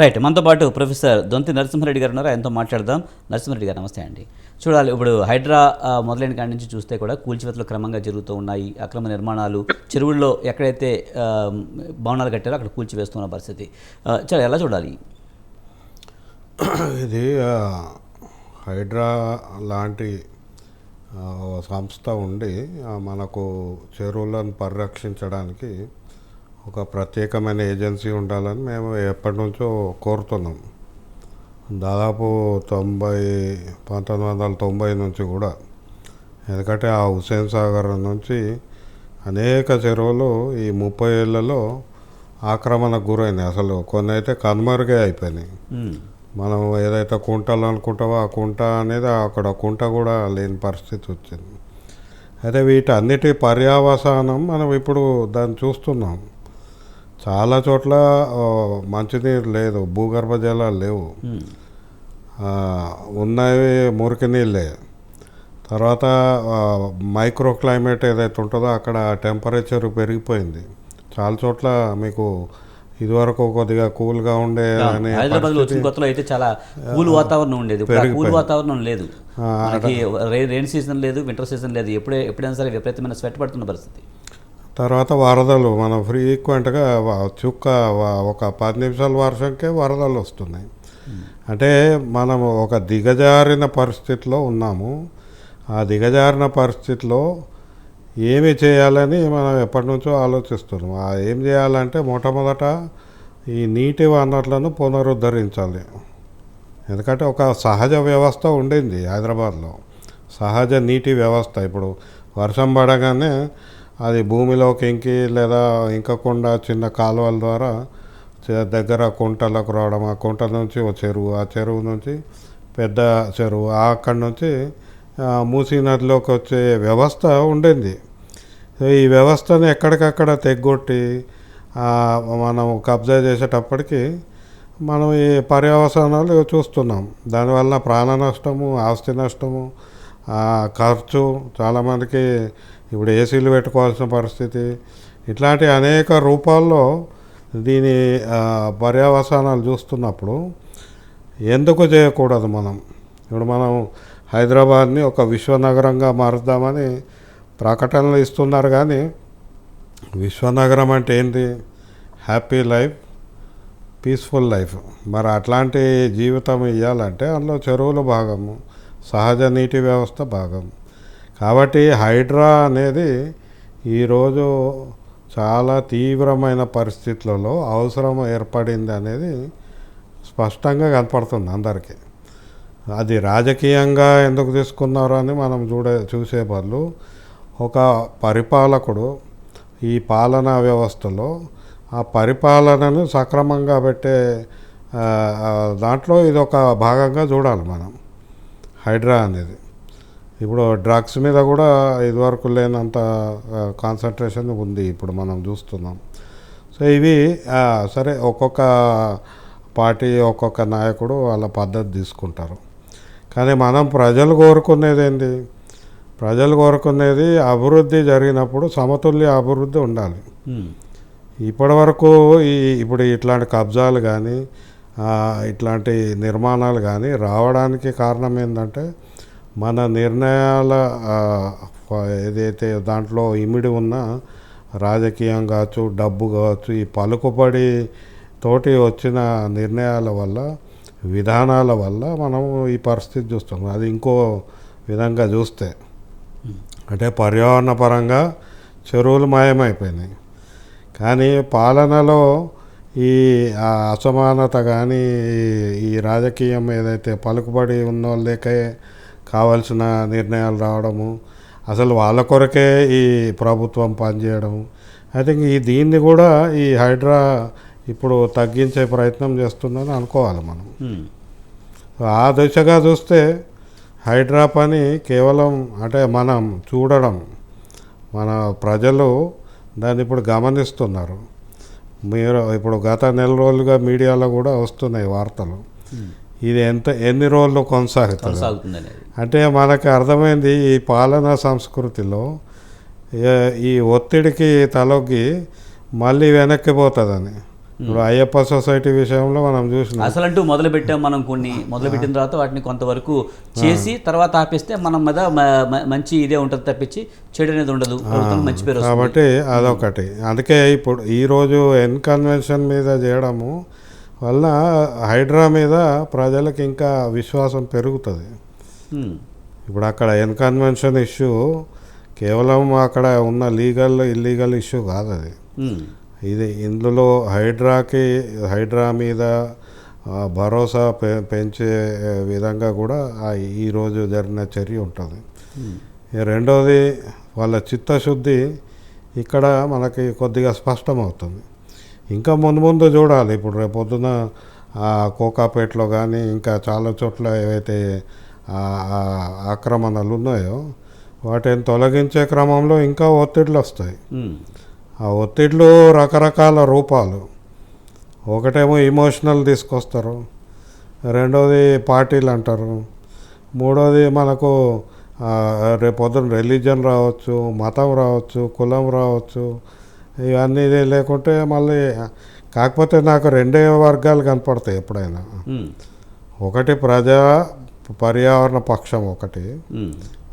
Right మనతో పాటు professor దొంతి నరసింహారెడ్డి గారు ఉన్నారు. ఆయనతో మాట్లాడదాం. నరసింహారెడ్డి గారు నమస్తే అండి. చూడాలి ఇప్పుడు హైడ్రా మొదలైన కాడి నుంచి చూస్తే కూడా కూల్చివేతలు క్రమంగా జరుగుతూ ఉన్నాయి. అక్రమ నిర్మాణాలు చెరువుల్లో ఎక్కడైతే భవనాలు కట్టారో అక్కడ కూల్చివేస్తున్న పరిస్థితి. చాలా ఎలా చూడాలి? ఇది హైడ్రా లాంటి సంస్థ ఉండి మనకు చెరువులను పరిరక్షించడానికి ఒక ప్రత్యేకమైన ఏజెన్సీ ఉండాలని మేము ఎప్పటి నుంచో కోరుతున్నాం. దాదాపు తొంభై పంతొమ్మిది వందల తొంభై నుంచి కూడా ఎందుకంటే ఆ హుస్సేన్ సాగర్ నుంచి అనేక చెరువులు ఈ ముప్పై ఏళ్ళలో ఆక్రమణకు గురైనాయి. అసలు కొన్ని అయితే కనుమరుగే అయిపోయినాయి. మనం ఏదైతే కుంటలు అనుకుంటామో ఆ కుంట అనేది అక్కడ కుంట కూడా లేని పరిస్థితి వచ్చింది. అయితే వీటన్నిటి పర్యావసానం మనం ఇప్పుడు దాన్ని చూస్తున్నాం. చాలా చోట్ల మంచినీరు లేదు. భూగర్భ జలాలు లేవు. ఉన్నవి మురికి నీళ్ళే. తర్వాత మైక్రో క్లైమేట్ ఏదైతే ఉంటుందో అక్కడ టెంపరేచర్ పెరిగిపోయింది. చాలా చోట్ల మీకు ఇదివరకు కొద్దిగా కూల్గా ఉండే వచ్చిన కొత్తలో అయితే చాలా కూల్ వాతావరణం ఉండేది. కూల్ వాతావరణం లేదు. మనకి రెయిన్ సీజన్ లేదు వింటర్ సీజన్ లేదు. ఎప్పుడే ఎప్పుడైనా సరే విపరీతమైన స్వెట్ పడుతున్న పరిస్థితి. తర్వాత వరదలు మనం ఫ్రీక్వెంట్గా చుక్క ఒక పది నిమిషాల వర్షంకే వరదలు వస్తున్నాయి. అంటే మనం ఒక దిగజారిన పరిస్థితిలో ఉన్నాము. ఆ దిగజారిన పరిస్థితిలో ఏమి చేయాలని మనం ఎప్పటి నుంచో ఆలోచిస్తున్నాం. ఆ ఏం చేయాలంటే మొట్టమొదట ఈ నీటి వనరులను పునరుద్ధరించాలి. ఎందుకంటే ఒక సహజ వ్యవస్థ ఉండింది హైదరాబాద్లో. సహజ నీటి వ్యవస్థ. ఇప్పుడు వర్షం పడగానే అది భూమిలోకి ఇంకి లేదా ఇంకకుండా చిన్న కాలువల ద్వారా దగ్గర కుంటలకు రావడం ఆ కుంట నుంచి ఓ చెరువు ఆ చెరువు నుంచి పెద్ద చెరువు అక్కడి నుంచి మూసీ నదిలోకి వచ్చే వ్యవస్థ ఉండింది. ఈ వ్యవస్థను ఎక్కడికక్కడ తెగ్గొట్టి మనం కబ్జా చేసేటప్పటికి మనం ఈ పర్యవసానాలు చూస్తున్నాం. దానివల్ల ప్రాణ నష్టము ఆస్తి నష్టము ఖర్చు చాలామందికి ఇప్పుడు ఏసీలు పెట్టుకోవాల్సిన పరిస్థితి. ఇట్లాంటి అనేక రూపాల్లో దీని పర్యావసానాలు చూస్తున్నప్పుడు ఎందుకు చేయకూడదు మనం? ఇప్పుడు మనం హైదరాబాద్ని ఒక విశ్వనగరంగా మారుద్దామని ప్రకటనలు ఇస్తున్నారు కానీ విశ్వనగరం అంటే ఏంటి హ్యాపీ లైఫ్ పీస్ఫుల్ లైఫ్. మరి అట్లాంటి జీవితం ఇవ్వాలంటే అందులో చెరువులు భాగము సహజ నీటి వ్యవస్థ భాగం. కాబట్టి హైడ్రా అనేది ఈరోజు చాలా తీవ్రమైన పరిస్థితులలో అవసరం ఏర్పడింది అనేది స్పష్టంగా కనపడుతుంది అందరికీ. అది రాజకీయంగా ఎందుకు తీసుకున్నారు అని మనం చూడే చూసే బదులు ఒక పరిపాలకుడు ఈ పాలనా వ్యవస్థలో ఆ పరిపాలనను సక్రమంగా పెట్టే దాంట్లో ఇది ఒక భాగంగా చూడాలి మనం. హైడ్రా అనేది. ఇప్పుడు డ్రగ్స్ మీద కూడా ఇదివరకు లేనంత కాన్సన్ట్రేషన్ ఉంది ఇప్పుడు మనం చూస్తున్నాం. సో ఇవి సరే ఒక్కొక్క పార్టీ ఒక్కొక్క నాయకుడు వాళ్ళ పద్ధతి తీసుకుంటారు. కానీ మనం ప్రజలు కోరుకునేది ఏంటి ప్రజలు కోరుకునేది అభివృద్ధి జరిగినప్పుడు సమతుల్య అభివృద్ధి ఉండాలి. ఇప్పటి వరకు ఈ ఇప్పుడు ఇట్లాంటి కబ్జాలు కానీ ఇట్లాంటి నిర్మాణాలు కానీ రావడానికి కారణం ఏంటంటే మన నిర్ణయాల ఏదైతే దాంట్లో ఇమిడి ఉన్న రాజకీయం కావచ్చు డబ్బు కావచ్చు ఈ పలుకుబడి తోటి వచ్చిన నిర్ణయాల వల్ల విధానాల వల్ల మనం ఈ పరిస్థితి చూస్తాం అది ఇంకో విధంగా చూస్తే అంటే పర్యావరణ పరంగా చెరువులు మాయమైపోయినాయి. కానీ పాలనలో ఈ అసమానత కానీ ఈ రాజకీయం ఏదైతే పలుకుబడి ఉన్న వాళ్ళకే కావాల్సిన నిర్ణయాలు రావడము అసలు వాళ్ళ కొరకే ఈ ప్రభుత్వం పనిచేయడం. ఐ థింక్ ఈ దీన్ని కూడా ఈ హైడ్రా ఇప్పుడు తగ్గించే ప్రయత్నం చేస్తుందని అనుకోవాలి మనం. ఉమ్, ఆ దిశగా చూస్తే హైడ్రా పని కేవలం అంటే మనం చూడడం మన ప్రజలు దాన్ని ఇప్పుడు గమనిస్తున్నారు. మీరు ఇప్పుడు గత నెల రోజులుగా మీడియాలో కూడా వస్తున్నాయి వార్తలు. ఇది ఎంత ఎన్ని రోజులు కొనసాగుతుంది? అంటే మనకు అర్థమైంది ఈ పాలనా సంస్కృతిలో ఈ ఒత్తిడికి తలొగ్గి మళ్ళీ వెనక్కి పోతుందని. ఇప్పుడు అయ్యప్ప సొసైటీ విషయంలో మనం చూసినాం. అసలు అంటూ మొదలు పెట్టాం మనం కొన్ని మొదలు పెట్టిన తర్వాత వాటిని కొంతవరకు చేసి తర్వాత ఆపేస్తే మనం మీద మంచి ఇదే ఉంటుంది తప్పించి చెడు అనేది ఉండదు. మంచి పేరు కాబట్టి అదొకటి. అందుకే ఇప్పుడు ఈరోజు ఎన్ కన్వెన్షన్ మీద చేయడము వల్ల హైడ్రా మీద ప్రజలకు ఇంకా విశ్వాసం పెరుగుతుంది. ఇప్పుడు అక్కడ ఎన్ కన్వెన్షన్ ఇష్యూ కేవలం అక్కడ ఉన్న లీగల్ ఇల్లీగల్ ఇష్యూ కాదు అది ఇది ఇందులో హైడ్రాకి హైడ్రా మీద భరోసా పె పెంచే విధంగా కూడా ఈరోజు జరిగిన చర్య ఉంటుంది. రెండోది వాళ్ళ చిత్తశుద్ధి ఇక్కడ మనకి కొద్దిగా స్పష్టమవుతుంది. ఇంకా ముందు ముందు చూడాలి. ఇప్పుడు రేపొద్దున కోకాపేటలో కానీ ఇంకా చాలా చోట్ల ఏవైతే ఆక్రమణలు ఉన్నాయో వాటిని తొలగించే క్రమంలో ఇంకా ఒత్తిడులు వస్తాయి. ఆ ఒత్తిడిలో రకరకాల రూపాలు. ఒకటేమో ఇమోషనల్ తీసుకొస్తారు. రెండోది పార్టీలు అంటారు. మూడోది మనకు రేపొద్దున రిలీజన్ రావచ్చు మతం రావచ్చు కులం రావచ్చు ఇవన్నీ ఇది లేకుంటే మళ్ళీ కాకపోతే నాకు రెండే వర్గాలు కనపడతాయి ఎప్పుడైనా. ఒకటి ప్రజా పర్యావరణ పక్షం ఒకటి.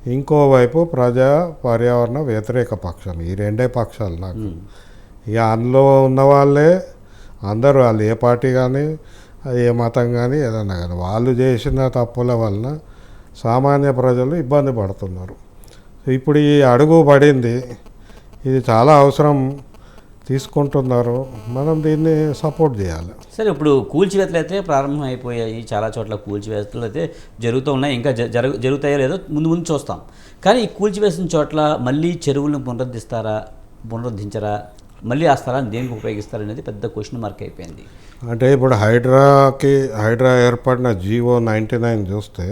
ఇంకోవైపు ప్రజా పర్యావరణ వ్యతిరేక పక్షం. ఈ రెండే పక్షాలు నాకు. ఇక అందులో ఉన్న వాళ్ళే అందరూ వాళ్ళు ఏ పార్టీ కానీ ఏ మతం కానీ ఏదన్నా కానీ వాళ్ళు చేసిన తప్పుల వలన సామాన్య ప్రజలు ఇబ్బంది పడుతున్నారు. ఇప్పుడు ఈ అడుగు పడింది. ఇది చాలా అవసరం. తీసుకుంటున్నారు. మనం దీన్ని సపోర్ట్ చేయాలి. సరే ఇప్పుడు కూల్చివేతలు అయితే ప్రారంభం అయిపోయాయి చాలా చోట్ల కూల్చివేతలు అయితే జరుగుతూ ఉన్నాయి. ఇంకా జరుగు జరుగుతాయో లేదో ముందు ముందు చూస్తాం. కానీ ఈ కూల్చివేసిన చోట్ల మళ్ళీ చెరువులను పునరుద్ధరిస్తారా పునరుద్ధరించరా మళ్ళీ ఆ స్థలాన్ని దేనికి ఉపయోగిస్తారనేది పెద్ద క్వశ్చన్ మార్క్ అయిపోయింది. అంటే ఇప్పుడు హైడ్రాకి హైడ్రా ఏర్పడిన జీవో నైంటీ నైన్ చూస్తే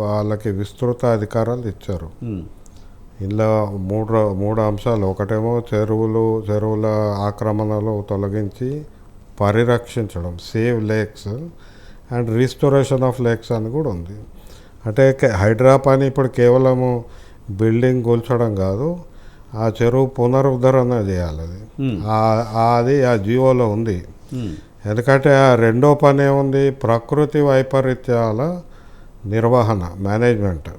వాళ్ళకి విస్తృత అధికారాలు ఇచ్చారు. ఇందులో మూడు మూడు అంశాలు. ఒకటేమో చెరువులు చెరువుల ఆక్రమణలు తొలగించి పరిరక్షించడం save lakes and restoration of lakes అని కూడా ఉంది. అంటే హైడ్రా పని ఇప్పుడు కేవలము బిల్డింగ్ కూల్చడం కాదు ఆ చెరువు పునరుద్ధరణ చేయాలి అది. అది ఆ జీవోలో ఉంది. ఎందుకంటే ఆ రెండో పని ఏముంది? ప్రకృతి వైపరీత్యాల నిర్వహణ మేనేజ్మెంట్.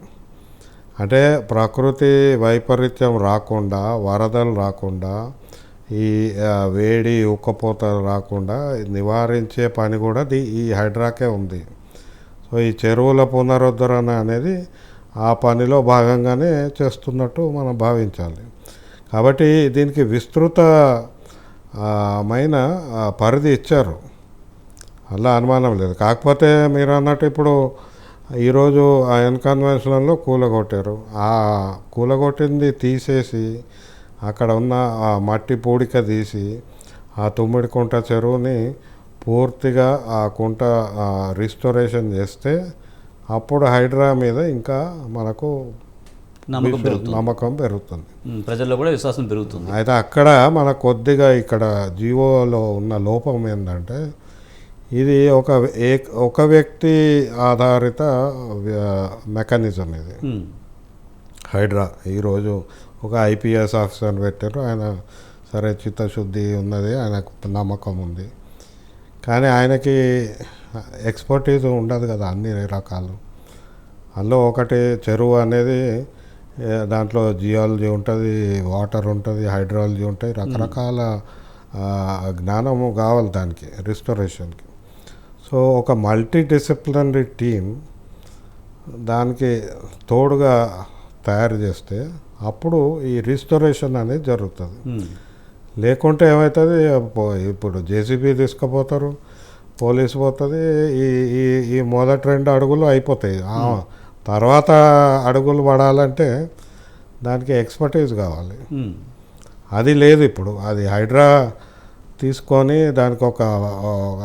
అంటే ప్రకృతి వైపరీత్యం రాకుండా వరదలు రాకుండా ఈ వేడి ఉక్కపోతలు రాకుండా నివారించే పని కూడా ది ఈ హైడ్రాకే ఉంది. సో ఈ చెరువుల పునరుద్ధరణ అనేది ఆ పనిలో భాగంగానే చేస్తున్నట్టు మనం భావించాలి. కాబట్టి దీనికి విస్తృతమైన పరిధి ఇచ్చారు. అలా అనుమానం లేదు. కాకపోతే మీరు అన్నట్టు ఇప్పుడు ఈరోజు ఆ ఎన్కన్వెన్షన్లో కూలగొట్టారు. ఆ కూలగొట్టింది తీసేసి అక్కడ ఉన్న ఆ మట్టి పూడిక తీసి ఆ తుమ్మిడి కుంట చెరువుని పూర్తిగా ఆ కుంట రిస్టోరేషన్ చేస్తే అప్పుడు హైడ్రా మీద ఇంకా మనకు నమ్మకం పెరుగుతుంది. ప్రజల్లో కూడా విశ్వాసం పెరుగుతుంది. అయితే అక్కడ మన కొద్దిగా ఇక్కడ జీవోలో ఉన్న లోపం ఏంటంటే ఇది ఒక ఒక వ్యక్తి ఆధారిత మెకానిజం ఇది. ఉమ్, హైడ్రా ఈరోజు ఒక ఐపీఎస్ ఆఫీసర్ పెట్టారు. ఆయన సరే చిత్తశుద్ధి ఉన్నది ఆయనకు నమ్మకం ఉంది. కానీ ఆయనకి ఎక్స్పర్టీజ్ ఉండదు కదా అన్ని రకాలు. అందులో ఒకటి చెరువు అనేది దాంట్లో జియాలజీ ఉంటుంది వాటర్ ఉంటుంది హైడ్రాలజీ ఉంటాయి రకరకాల ఆ, జ్ఞానము కావాలి దానికి రిస్టోరేషన్కి సో ఒక మల్టీ డిసిప్లినరీ టీం దానికి తోడుగా తయారు చేస్తే అప్పుడు ఈ రిస్టోరేషన్ అనేది జరుగుతుంది. లేకుంటే ఏమవుతుంది ఇప్పుడు జేసీబీ తీసుకుపోతారు పోలీసు పోతుంది ఈ ఈ ఈ మొదటి రెండు అడుగులు అయిపోతాయి. తర్వాత అడుగులు పడాలంటే దానికి ఎక్స్పర్టీస్ కావాలి. అది లేదు ఇప్పుడు. అది హైడ్రా తీసుకొని దానికి ఒక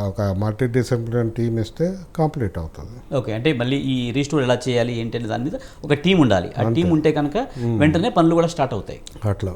ఒక మల్టీ డిసిప్లిన్ టీం ఇస్తే కంప్లీట్ అవుతుంది. ఓకే అంటే మళ్ళీ ఈ రీస్టోర్ ఎలా చేయాలి ఏంటి అనే దాని మీద ఒక టీం ఉండాలి. ఆ టీం ఉంటే కనుక వెంటనే పనులు కూడా స్టార్ట్ అవుతాయి. అట్లా.